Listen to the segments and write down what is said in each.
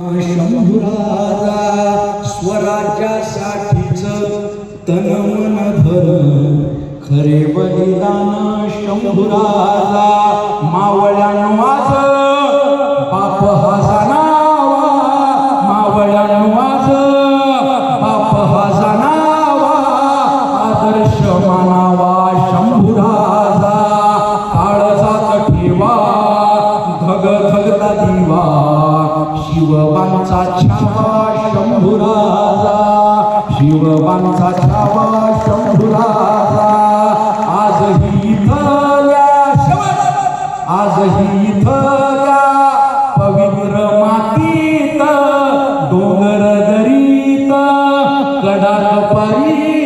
शंभुराजा स्वराज्यासाठीच तन मन भर. खरे बलिदान शंभुराजा मावळ्यान माझ बाप हा जाणावा मावळ्यान माझ बाप हा जाणावा आदर्श मानावा शंभुराजा. काळजात ठेवा धग धगता दिवा. शिवबांचा छावा शंभुराजा शिवबांचा छावा शंभुराजा आजही इथल्या शबा- आजही इथल्या पवित्र मातीत डोंगर दरीत कडार परी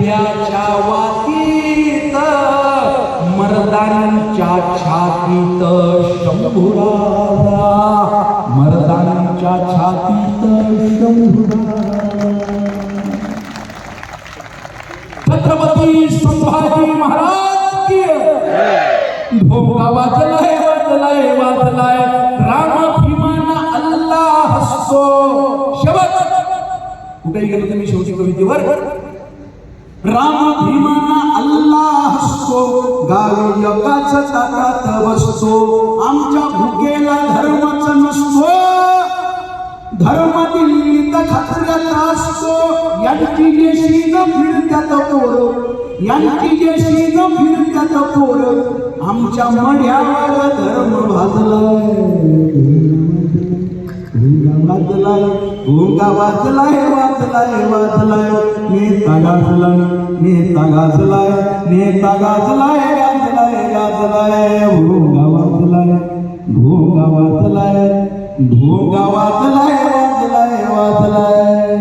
दिव्याच्या वातीत मर्दांच्या छातीत शंभुराजा मर्दांच्या छातीत शंभुराजा छत्रपती संभाजी महाराज की भोगा वाचलाय वाचलाय वाजलाय राम भीमान अल्लाह हसतो. शबत कुठेही गेलो तुम्ही शेवटी कवितेवर. राम भीमाना अल्लाह हसतो गावी एकाच ताटात बसतो. आमच्या भुकेला धर्मच नसतो. धर्म दिल्लीत खात्यात असतो. यांची जेशी न फिरत्यात पोर. यांची जेशी न फिरत्यात पोर. आमच्या मढ्यावर धर्म भाजलाय वाचलाय भोंगा वाचलाय वाचलाय वाचलाय नेता गाजलाय नेता गाजलाय नेता गाजलाय गाजलाय गाजलाय. भूंगा वाचलाय भूंगा वाचलाय भूंगा वाचलाय वाचलाय वाचलाय